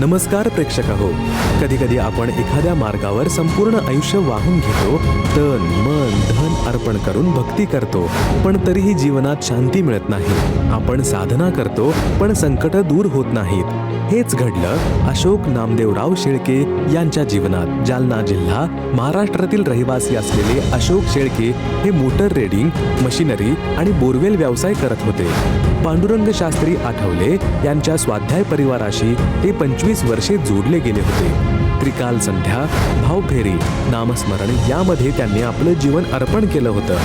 नमस्कार प्रेक्षक हो कधी कधी आपण एखाद्या मार्गावर संपूर्ण आयुष्य वाहून घेतो तन मन धन अर्पण करून भक्ती करतो पण तरीही जीवनात शांती मिळत नाही. आपण साधना करतो पण संकट दूर होत नाहीत. हेच घडलं अशोक नामदेवराव शेळके यांच्या जीवनात. जालना जिल्हा महाराष्ट्रातील रहिवासी असलेले अशोक शेळके हे मोटर रेडिंग मशिनरी आणि बोरवेल व्यवसाय करत होते. पांडुरंग शास्त्री आठवले यांच्या स्वाध्याय परिवाराशी ते पंचवीस वर्षे जोडले गेले होते. त्रिकाल संध्या भावफेरी नामस्मरण यामध्ये त्यांनी आपलं जीवन अर्पण केलं होतं.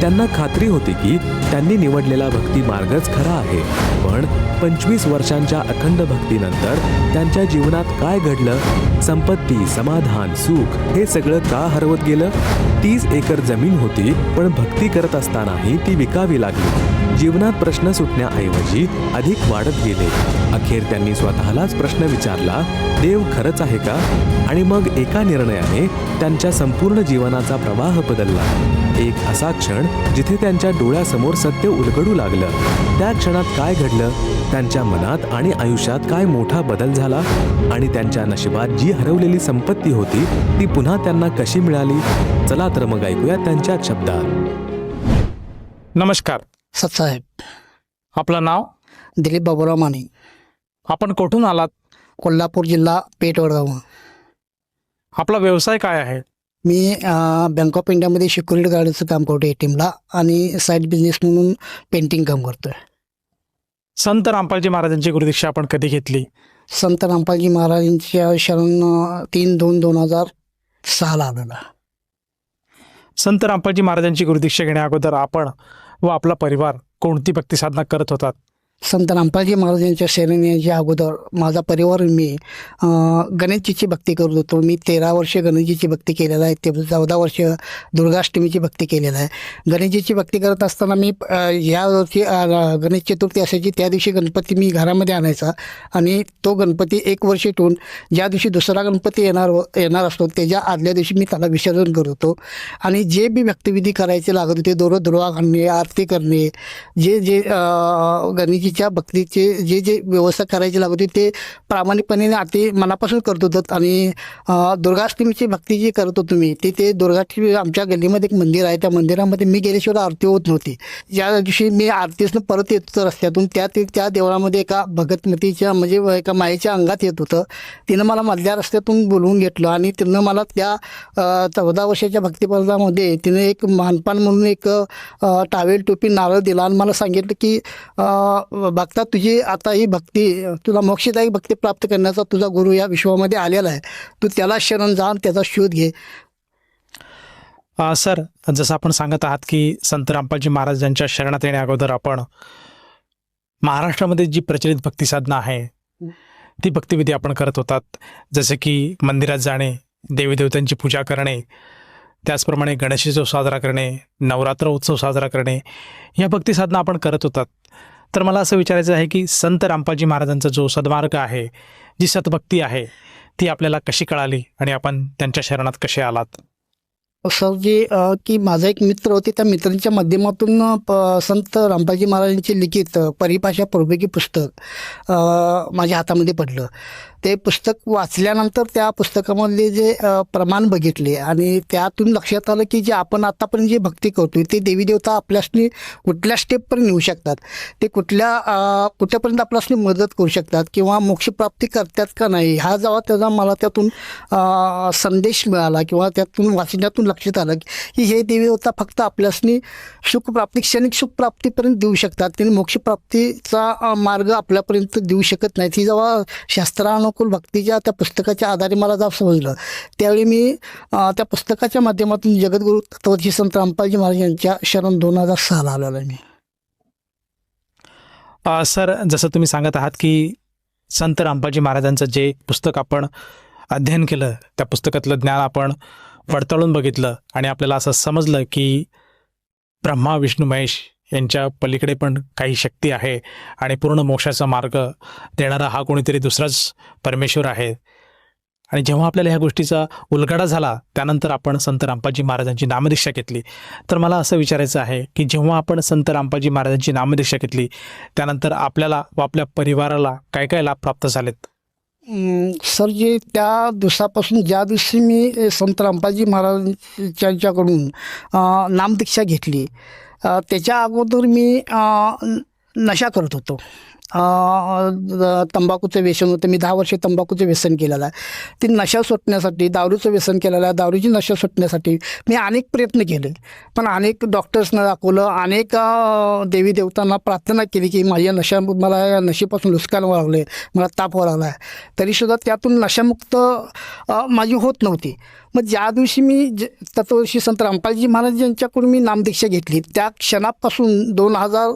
त्यांना खात्री होती की त्यांनी निवडलेला भक्ती मार्गच खरा आहे. पण पंचवीस वर्षांच्या अखंड भक्तीनंतर त्यांच्या जीवनात काय घडलं? संपत्ती समाधान सुख हे सगळं का हरवत गेलं? तीस एकर जमीन होती पण भक्ती करत असतानाही ती विकावी लागली. जीवनात प्रश्न सुटण्याऐवजी अधिक वाढत गेले. अखेर त्यांनी स्वतःलाच प्रश्न विचारला देव खरंच आहे का? आणि मग एका निर्णयाने त्यांच्या संपूर्ण जीवनाचा प्रवाह बदलला. एक असा क्षण जिथे त्यांच्या डोळ्यासमोर सत्य उलगडू लागलं. त्या क्षणात काय घडलं? त्यांच्या मनात आणि आयुष्यात काय मोठा बदल झाला? आणि त्यांच्या नशिबात जी हरवलेली संपत्ती होती ती पुन्हा त्यांना कशी मिळाली? चला तर मग ऐकूया त्यांच्या शब्दात. नमस्कार. सतसाहेब आपलं नाव? दिलीप बाबूराव माने. आपण कुठून आलात? कोल्हापूर जिल्हा पेठ वडगाव आपला व्यवसाय काय आहे? मी बँक ऑफ इंडियामध्ये सिक्युरिटी गार्डचं काम करतो ए टी एमला आणि साईड बिझनेस म्हणून पेंटिंग काम करतोय. संत रामपालजी महाराजांची गुरुदीक्षा आपण कधी घेतली? संत रामपालजी महाराजांच्या शरण तीन दोन दोन हजार सहाला आलेला. संत रामपालजी महाराजांची गुरुदीक्षा घेण्या अगोदर आपण व आपला परिवार कोणती भक्ती साधना करत होतात? संत रामपालजी महाराजांच्या शरण यांच्या अगोदर माझा परिवार मी गणेशजीची भक्ती करत होतो. मी तेरा वर्ष गणेशजीची भक्ती केलेला आहे ते चौदा वर्ष दुर्गाष्टमीची भक्ती केलेलं आहे. गणेशजीची भक्ती करत असताना मी अं, या वर्षी गणेश चतुर्थी असायची त्या दिवशी गणपती मी घरामध्ये आणायचा आणि तो गणपती एक वर्ष ठेवून ज्या दिवशी दुसरा गणपती येणार येणार असतो त्याच्या आदल्या दिवशी मी त्याला विसर्जन करत होतो. आणि जे बी भक्तिविधी करायचे लागत होते दोरो दुर्वा घालणे आरती करणे जे जे अं, गणेशजीच्या भक्तीचे जे जे व्यवस्था करायची लागत होती ते प्रामाणिकपणे अति मनापासून करत होतात. आणि दुर्गाष्टमीची भक्ती जी करत होतो मी ते ते दुर्गाष्टमी आमच्या गल्लीमध्ये एक मंदिर आहे. त्या मंदिरामध्ये मी गेल्याशिवाय आरती होत नव्हती. ज्या दिवशी मी आरतीसनं परत येत होतो रस्त्यातून त्या ते त्या देवळामध्ये एका भगतमतीच्या म्हणजे एका मायेच्या अंगात येत होतं. तिनं मला मधल्या रस्त्यातून बोलवून घेतलं आणि तिनं मला त्या चौदा वर्षाच्या भक्तिपदामध्ये तिने एक मानपान म्हणून एक टावेल टोपी नारळ दिला आणि मला सांगितलं की अ, भक्ता तुझी आता ही भक्ती तुला मोक्षदायी भक्ती प्राप्त करण्याचा तुझा गुरु या विश्वामध्ये आलेला आहे. तू त्याला शरण जा त्याचा शोध घे. सर जसं आपण सांगत आहात की संत रामपालजी महाराजांच्या शरणात येण्या अगोदर आपण महाराष्ट्रामध्ये जी प्रचलित भक्ती साधना आहे ती भक्तिविधी आपण करत होतात. जसे की मंदिरात जाणे देवीदेवतांची पूजा करणे त्याचप्रमाणे गणेशोत्सव साजरा करणे नवरात्र उत्सव साजरा करणे या भक्ती साधना आपण करत होतात. तर मला असं विचारायचं आहे की संत रामपाजी महाराजांचा जो सद्मार्ग आहे जी सद्भक्ती आहे ती आपल्याला कशी कळाली आणि आपण त्यांच्या शरणात कसे आलात? सर जे की माझा एक मित्र होते त्या मित्रांच्या माध्यमातून प- संत रामपालजी महाराजांचे लिखित परिभाषा प्रभेकी पुस्तक माझ्या हातामध्ये पडलं. ते पुस्तक वाचल्यानंतर त्या पुस्तकामधले जे प्रमाण बघितले आणि त्यातून लक्षात आलं की जे आपण आतापर्यंत जे भक्ती करतोय ते देवी देवता आपल्यासनी कुठल्या स्टेपपर्यंत नेऊ शकतात? ते कुठल्या कुठल्यापर्यंत कुठेपर्यंत आपल्यासनी मदत करू शकतात किंवा मोक्षप्राप्ती करतात का नाही? हा जेव्हा त्याचा मला त्यातून संदेश मिळाला किंवा त्यातून वाचण्यातून लक्षात आलं की हे देवी देवता फक्त आपल्यासनी सुखप्राप्ती क्षणिक सुखप्राप्तीपर्यंत देऊ शकतात. त्यांनी मोक्षप्राप्तीचा मार्ग आपल्यापर्यंत देऊ शकत नाही ती जेव्हा शास्त्रानुकूल भक्तीच्या त्या पुस्तकाच्या आधारे मला जेव्हा समजलं त्यावेळी मी त्या पुस्तकाच्या माध्यमातून जगद्गुरु तत्वजी संत रामपालजी महाराज यांच्या शरण दोन हजार सहाला आलेला आहे मी. सर जसं तुम्ही सांगत आहात की संत रामपालजी महाराजांचं जे पुस्तक आपण अध्ययन केलं त्या पुस्तकातलं ज्ञान आपण पडताळून बघितलं आणि आपल्याला असं समजलं की ब्रह्मा विष्णू महेश यांच्या पलीकडे पण काही शक्ती आहे आणि पूर्ण मोक्षाचा मार्ग देणारा हा कोणीतरी दुसराच परमेश्वर आहे. आणि जेव्हा आपल्याला ह्या गोष्टीचा उलगडा झाला त्यानंतर आपण संत रामपाजी महाराजांची नामदीक्षा घेतली. तर मला असं विचारायचं आहे की जेव्हा आपण संत रामपाजी महाराजांची नामदीक्षा घेतली त्यानंतर आपल्याला व आपल्या परिवाराला काय काय लाभ प्राप्त झालेत? सर जे त्या दिवसापासून ज्या दिवशी मी संत रामपाजी महाराजांच्याकडून यांच्याकडून नामदीक्षा घेतली त्याच्या अगोदर मी नशा करत होतो. तंबाखूचं व्यसन होतं. मी दहा वर्षे तंबाखूचं व्यसन केलेलं आहे. ती नशा सुटण्यासाठी दारूचं व्यसन केलेलं आहे. दारूची नशा सुटण्यासाठी मी अनेक प्रयत्न केले. पण अनेक डॉक्टर्सना दाखवलं अनेक देवी देवतांना प्रार्थना केली की माझ्या नशा मला या नशेपासून नुकसान लागले मला ताप व्हावं लागला आहे तरीसुद्धा त्यातून नशामुक्त माझी होत नव्हती. मग ज्या दिवशी मी ज तत्वशी संत रामपालजी महाराज यांच्याकडून मी नामदीक्षा घेतली. त्या क्षणापासून दोन हजार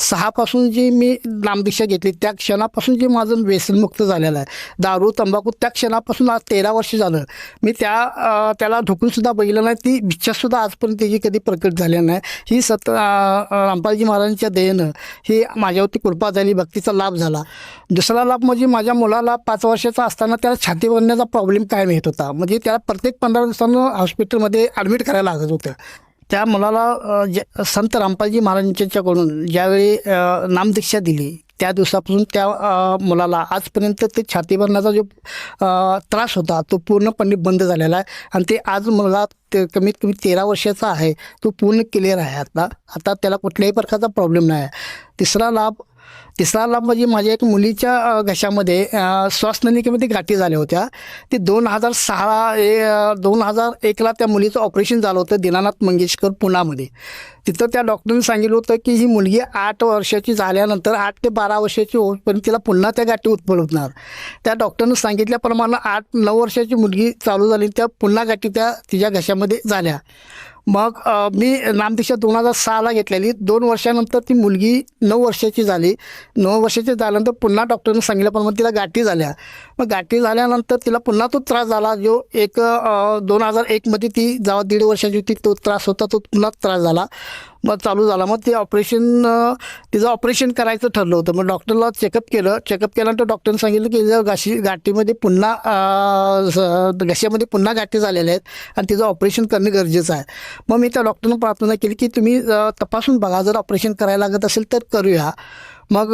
सहापासून जी मी नामदीक्षा घेतली त्या क्षणापासून जे माझं व्यसनमुक्त झालेलं आहे. दारू तंबाखू त्या क्षणापासून आज तेरा वर्ष झालं. मी त्या त्याला ढोकूनसुद्धा बघितलं नाही. ती इच्छासुद्धा आजपर्यंत त्याची कधी प्रकट झाली नाही. ही सत रामपालजी महाराजांच्या दयेनं ही माझ्यावरती कृपा झाली भक्तीचा लाभ झाला. दुसरा लाभ म्हणजे माझ्या मुलाला पाच वर्षाचा असताना त्याला छाती बनण्याचा प्रॉब्लेम कायम येत होता. म्हणजे त्याला प्रत्येक पंधरा दिवसानं हॉस्पिटलमध्ये ॲडमिट करायला लागत होतं. त्या मुलाला ज संत रामपालजी महाराजांच्याकडून ज्यावेळी नामदीक्षा दिली त्या दिवसापासून त्या मुलाला आजपर्यंत ते छाती भरण्याचा जो त्रास होता तो पूर्णपणे बंद झालेला आहे. आणि ते आज मुलगा ते कमीत कमी तेरा वर्षाचा आहे तो पूर्ण क्लिअर आहे आता. आता त्याला कुठल्याही प्रकारचा प्रॉब्लेम नाही आहे. तिसरा लाभ तिसरा लाभ म्हणजे माझ्या एक मुलीच्या घशामध्ये श्वासनलिकेमध्ये गाठी झाल्या होत्या. ते दोन हजार सहा ए दोन हजार एकला त्या मुलीचं ऑपरेशन झालं होतं दीनानाथ मंगेशकर पुण्यामध्ये. तिथं त्या डॉक्टरने सांगितलं होतं की ही मुलगी आठ वर्षाची झाल्यानंतर आठ ते बारा वर्षाची होईपर्यंत तिला पुन्हा त्या गाठी उत्पन्न त्या डॉक्टरनं सांगितल्याप्रमाणे आठ नऊ वर्षाची मुलगी चालू झाली त्या पुन्हा गाठी त्या तिच्या घशामध्ये झाल्या. मग मी नामदीक्षा दोन हजार सहाला घेतलेली. दोन वर्षानंतर ती मुलगी नऊ वर्षाची झाली. नऊ वर्षाची झाल्यानंतर पुन्हा डॉक्टरने मग तिला गाठी झाल्या. मग गाठी झाल्यानंतर तिला पुन्हा तो त्रास झाला. जो एक दोन हजार एकमध्ये ती जेव्हा दीड वर्षाची होती तो त्रास होता तो पुन्हा त्रास झाला. मग चालू झाला. मग ते ऑपरेशन तिचं ऑपरेशन करायचं ठरलं होतं. मग डॉक्टरला चेकअप केलं. चेकअप केल्यानंतर डॉक्टरने सांगितलं की जर गाशी गाठीमध्ये पुन्हा घशामध्ये पुन्हा गाठी झालेल्या आहेत आणि तिचं ऑपरेशन करणं गरजेचं आहे. मग मी त्या डॉक्टरनं प्रार्थना केली की तुम्ही तपासून बघा. जर ऑपरेशन करायला लागत असेल तर करूया. मग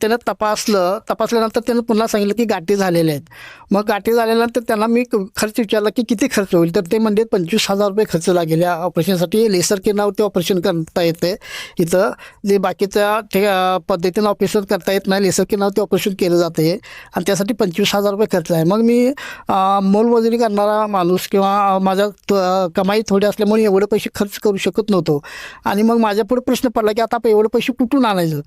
त्यानं तपासलं. तपासल्यानंतर त्यानं पुन्हा सांगितलं की गाठी झालेल्या आहेत. मग गाठी झाल्यानंतर त्यांना मी खर्च विचारला की किती खर्च होईल? तर ते म्हणजे पंचवीस हजार रुपये खर्च लागेल या ऑपरेशनसाठी. लेसर किरणावरती ऑपरेशन करता येते इथं जे बाकीच्या ठे पद्धतीनं ऑपरेशन करता येत नाही लेसर किरणावरती ऑपरेशन केलं जातं आहे आणि त्यासाठी पंचवीस हजार रुपये खर्च आहे. मग मी मोलमजुरी करणारा माणूस किंवा माझ्या त- कमाई थोडी असल्यामुळे एवढे पैसे खर्च करू शकत नव्हतो. आणि मग माझ्या पुढे प्रश्न पडला की आता आपण एवढे पैसे कुठून आणायचं?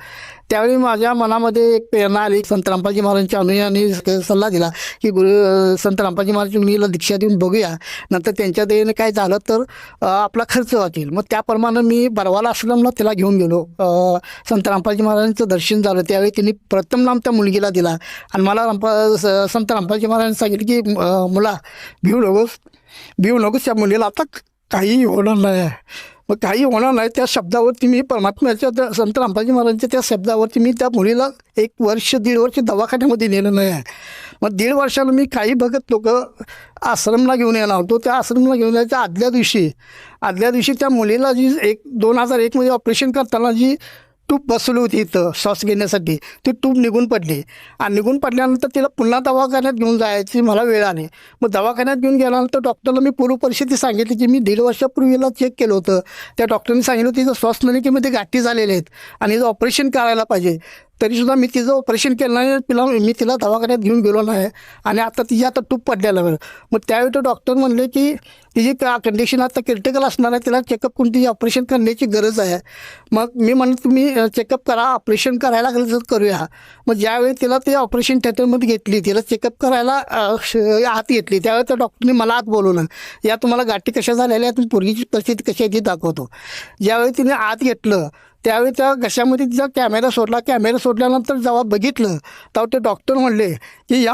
त्यावेळी माझ्या मनामध्ये एक प्रेरणा आली. संत रामपाजी महाराजांच्या अनुयायांनी स- सल्ला दिला की गुरु संत रामपाजी महाराज मुलीला दीक्षा देऊन बघूया. नंतर त्यांच्या दयेने काय झालं तर आपला खर्च वाटेल मग त्याप्रमाणे मी बरवाला आश्रमला तिला घेऊन गेलो. संत रामपाजी महाराजांचं दर्शन झालं. त्यावेळी त्यांनी प्रथम नाम त्या मुलगीला दिला. आणि मला रामपा स- संत रामपाजी महाराजांनी सांगितलं की मुला भिऊ नकोस. भिऊ नकोस त्या मुलीला आता काही होणार नाही. आहे मग काही होणार नाही. त्या शब्दावरती मी परमात्म्याच्या संत रामपालजी महाराजांच्या त्या शब्दावरती मी त्या मुलीला एक वर्ष दीड वर्ष दवाखान्यामध्ये नेलं नाही आहे. मग दीड वर्षाला मी काही बघत लोक आश्रमला घेऊन येणार होतो. त्या आश्रमला घेऊन यायच्या आदल्या दिवशी आदल्या दिवशी त्या मुलीला जी एक दोन हजार एकमध्ये ऑपरेशन करताना जी तूप बसली होती इथं श्वास घेण्यासाठी. ती तूप निघून पडली. आणि निघून पडल्यानंतर तिला पुन्हा दवाखान्यात घेऊन जायची मला वेळ आली. मग दवाखान्यात घेऊन गेल्यानंतर डॉक्टरला मी पूर्व परिस्थिती सांगितली की मी दीड वर्षापूर्वीला चेक केलं होतं. त्या डॉक्टरने सांगितलं तिचं श्वासनलिकेमध्ये गाठी झालेल्या आहेत आणि हिचं ऑपरेशन करायला पाहिजे. तरीसुद्धा मी तिचं ऑपरेशन केलं नाही. तिला मी तिला दवाखान्यात घेऊन गेलो नाही. आणि आता तिची आता टूप पडलेलं बरं. मग त्यावेळी तो डॉक्टर म्हणले की तिची का कंडिशन आता क्रिटिकल असणार आहे तिला चेकअप करून तिची ऑपरेशन करण्याची गरज आहे. मग मी म्हणलं तुम्ही चेकअप करा ऑपरेशन करायला गरज करूया. मग ज्यावेळी तिला ते ऑपरेशन थिएटरमध्ये घेतली तिला चेकअप करायला श- आत घेतली त्यावेळी त्या डॉक्टरने मला आत बोलवलं. या तुम्हाला गाठी कशा झालेल्या आहेत पूर्वीची परिस्थिती कशी आहे ती दाखवतो. ज्यावेळी तिने आत घेतलं त्यावेळी त्या घशामध्ये तिचा कॅमेरा सोडला. कॅमेरा सोडल्यानंतर जेव्हा बघितलं तेव्हा ते डॉक्टर म्हणले की या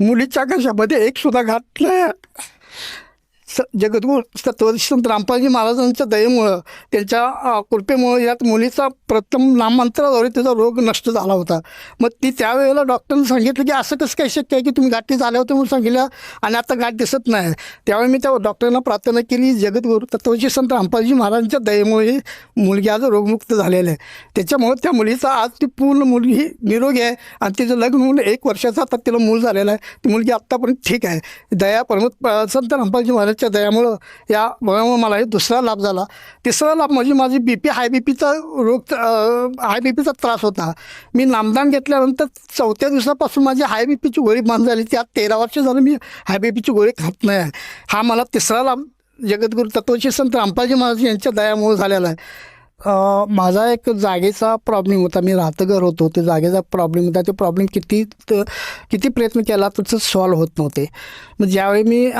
मुलीच्या घशामध्ये एकसुद्धा घात नाही स जगद्गुरू सत्वदर्शी संत रामपालजी महाराजांच्या दयेमुळं त्यांच्या कृपेमुळं यात मुलीचा प्रथम नामांतराद्वारे त्याचा रोग नष्ट झाला होता. मग ती त्यावेळेला डॉक्टरने सांगितलं की असं कसं काय शक्य आहे की तुम्ही गाठी झाल्या होत्या म्हणून सांगितलं आणि आता गाठ दिसत नाही. त्यावेळी मी त्या डॉक्टरांना प्रार्थना केली जगद्गुरू तत्वशी संत रामपालजी महाराजांच्या दयेमुळे मुलगी आज रोगमुक्त झालेली आहे. त्याच्यामुळे त्या मुलीचा आज ती पूर्ण मुलगी निरोगी आहे आणि तिचं लग्न होऊन एक वर्षाचा आता तिला मूल झालेलं आहे. ती मुलगी आत्तापर्यंत ठीक आहे. दया परमत संत रामपालजी महाराजच्या दयामुळं या मुळामुळं मला हे दुसरा लाभ झाला. तिसरा लाभ म्हणजे माझी बी पी हाय बी पीचा रोग हाय बी पीचा त्रास होता. मी नामदान घेतल्यानंतर चौथ्या दिवसापासून माझी हाय बी पीची गोळी बंद झाली. त्यात तेरा वर्ष झालं मी हाय बी पीची गोळी खात नाही आहे. हा मला तिसरा लाभ जगद्गुरू तत्वशी संत रामपालजी महाराज यांच्या दयामुळे झालेला आहे. माझा एक जागेचा प्रॉब्लेम होता. मी राहतं घर होतो. ते जागेचा प्रॉब्लेम होता. ते प्रॉब्लेम किती किती प्रयत्न केला तर सॉल्व सॉल्व्ह होत नव्हते. मग ज्यावेळी मी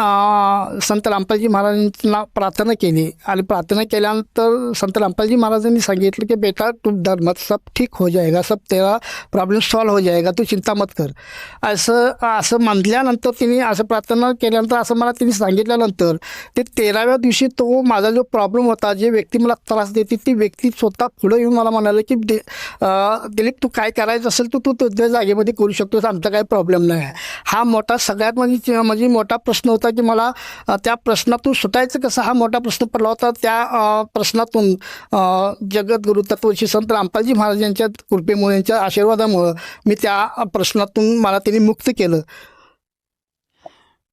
संत रामपालजी महाराजांना प्रार्थना केली आणि प्रार्थना केल्यानंतर संत रामपालजी महाराजांनी सांगितलं की बेटा तू धर्म सब ठीक हो जाएगा सब तेरा प्रॉब्लेम सॉल्व्ह हो जाएगा तू चिंता मत कर. असं असं म्हटल्यानंतर तिने असं प्रार्थना केल्यानंतर असं मला तिने सांगितल्यानंतर ते तेराव्या दिवशी तो माझा जो प्रॉब्लेम होता जे व्यक्ती मला त्रास देते ती व्यक्ती स्वतः पुढं येऊन मला म्हणाले की दि- दिलीप तू काय करायचं असेल तर तू तुझ्या जागेमध्ये करू शकतोस. आमचा काही प्रॉब्लेम नाही. आहे हा मोठा सगळ्यात म्हणजे म्हणजे मोठा प्रश्न होता की मला त्या प्रश्नातून सुटायचं कसं? हा मोठा प्रश्न पडला होता. त्या प्रश्नातून जगद्गुरु तत्वशी संत रामपालजी महाराजांच्या कृपेमुळे यांच्या आशीर्वादामुळं मी त्या प्रश्नातून मला त्यांनी मुक्त केलं.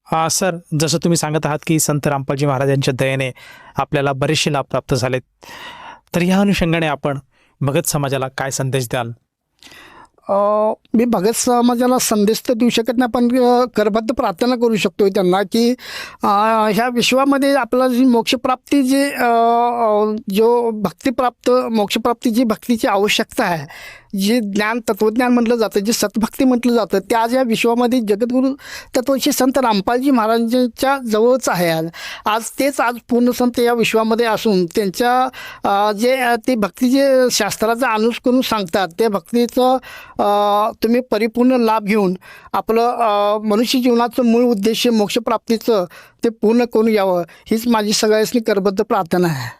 हा सर जसं तुम्ही सांगत आहात की संत रामपालजी महाराजांच्या दयेने आपल्याला बरेचसे लाभ प्राप्त झालेत. तर ह्या अनुषंगाने आपण भगत समाजाला काय संदेश द्याल? मी भगत समाजाला संदेश तर देऊ शकत नाही पण करबद्ध प्रार्थना करू शकतो त्यांना की ह्या विश्वामध्ये आपला जी मोक्षप्राप्ती जी जो भक्तीप्राप्त मोक्षप्राप्ती जी भक्तीची आवश्यकता आहे जे ज्ञान तत्वज्ञान म्हटलं जातं जे सतभक्ती म्हटलं जातं त्या आज या विश्वामध्ये जगद्गुरू तत्वशी संत रामपालजी महाराजांच्या जवळच आहे आज. आज तेच आज पूर्ण संत या विश्वामध्ये असून त्यांच्या जे ते भक्ती जे शास्त्राचा अनुसरून सांगतात त्या भक्तीचं तुम्ही परिपूर्ण लाभ घेऊन आपलं मनुष्य जीवनाचं मूळ उद्देश मोक्षप्राप्तीचं ते पूर्ण करून यावं हीच माझी सगळ्यांनी करबद्ध प्रार्थना आहे.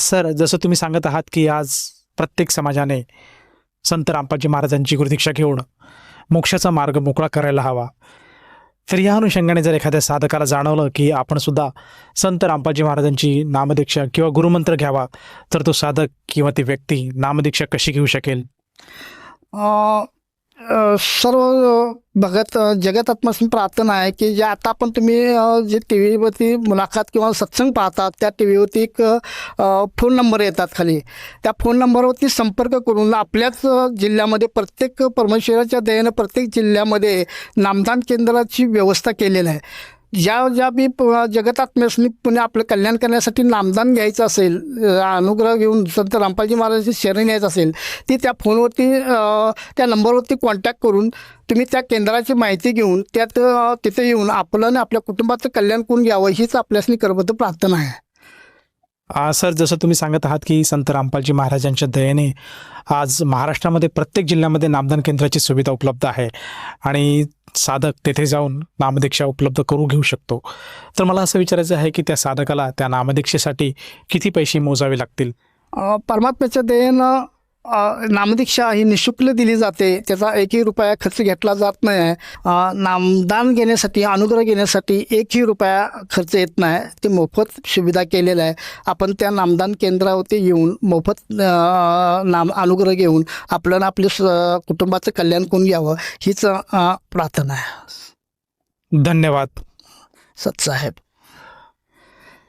सर जसं तुम्ही सांगत आहात की आज प्रत्येक समाजाने संत रामपाजी महाराजांची गुरुदीक्षा घेऊन मोक्षाचा मार्ग मोकळा करायला हवा. तर या अनुषंगाने जर एखाद्या साधकाला जाणवलं की आपण सुद्धा संत रामपाजी महाराजांची नामदीक्षा किंवा गुरुमंत्र घ्यावा तर तो साधक किंवा ती व्यक्ती नामदीक्षा कशी घेऊ शकेल? सर्व भगत जगत जगतात्मासून प्रार्थना आहे की जे आता आपण तुम्ही जे टी व्हीवरती मुलाखत किंवा सत्संग पाहतात त्या टी व्हीवरती एक फोन नंबर येतात खाली. त्या फोन नंबरवरती संपर्क करून आपल्याच जिल्ह्यामध्ये प्रत्येक परमेश्वराच्या दयेनं प्रत्येक जिल्ह्यामध्ये नामदान केंद्राची व्यवस्था केलेली आहे. ज्या ज्या बी प- जगतात्म्यासनी पुणे आपलं कल्याण करण्यासाठी नामदान घ्यायचं असेल अनुग्रह घेऊन संत रामपालजी महाराजांची शरण यायचं असेल ती त्या फोनवरती त्या नंबरवरती कॉन्टॅक्ट करून तुम्ही त्या केंद्राची माहिती घेऊन त्यात तिथे येऊन आपलं आणि आपल्या कुटुंबाचं कल्याण करून घ्यावं हीच आपल्यासनी करबद्ध प्रार्थना आहे. सर जसं तुम्ही सांगत आहात की संत रामपालजी महाराजांच्या दयेने आज महाराष्ट्रामध्ये प्रत्येक जिल्ह्यामध्ये नामदान केंद्राची सुविधा उपलब्ध आहे आणि साधक तेथे जाऊन नामदीक्षा उपलब्ध करून घेऊ शकतो. तर मला असं विचारायचं आहे की त्या साधकाला त्या नामदीक्षेसाठी किती पैसे मोजावे लागतील? परमात्म्याच्या दयेनं नामदीक्षा ही निशुल्क दिली जाते. त्याचा एकही रुपया खर्च घेतला जात नाही आहे नामदान घेण्यासाठी अनुग्रह घेण्यासाठी एकही रुपया खर्च येत नाही. ते मोफत सुविधा केलेलं आहे आपण त्या नामदान केंद्रावरती येऊन मोफत नाम अनुग्रह घेऊन आपलं आणि आपल्या स- कुटुंबाचं कल्याण करून घ्यावं हीच प्रार्थना आहे. धन्यवाद. सत्साहेब